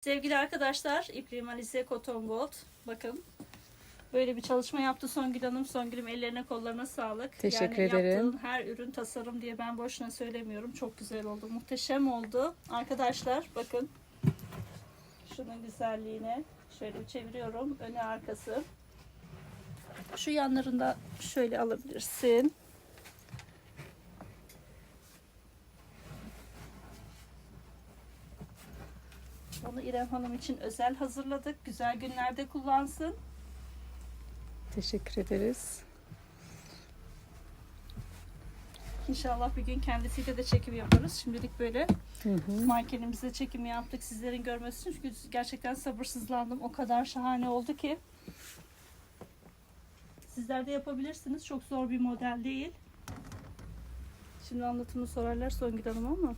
Sevgili arkadaşlar, İprim Alize Cotton Gold. Bakın böyle bir çalışma yaptı Songül Hanım. Songül'üm ellerine kollarına sağlık. Teşekkür yani ederim. Yaptığın her ürün tasarım diye ben boşuna söylemiyorum. Çok güzel oldu. Muhteşem oldu. Arkadaşlar bakın. Şunun güzelliğine şöyle çeviriyorum. Öne arkası. Şu yanlarında şöyle alabilirsin. Onu İrem Hanım için özel hazırladık. Güzel günlerde kullansın. Teşekkür ederiz. İnşallah bir gün kendisiyle de çekim yaparız. Şimdilik böyle Hı hı. mankenimize çekimi yaptık sizlerin görmesi için. Çünkü gerçekten sabırsızlandım. O kadar şahane oldu ki. Sizler de yapabilirsiniz. Çok zor bir model değil. Şimdi anlatımını sorarlar Songül Hanım ama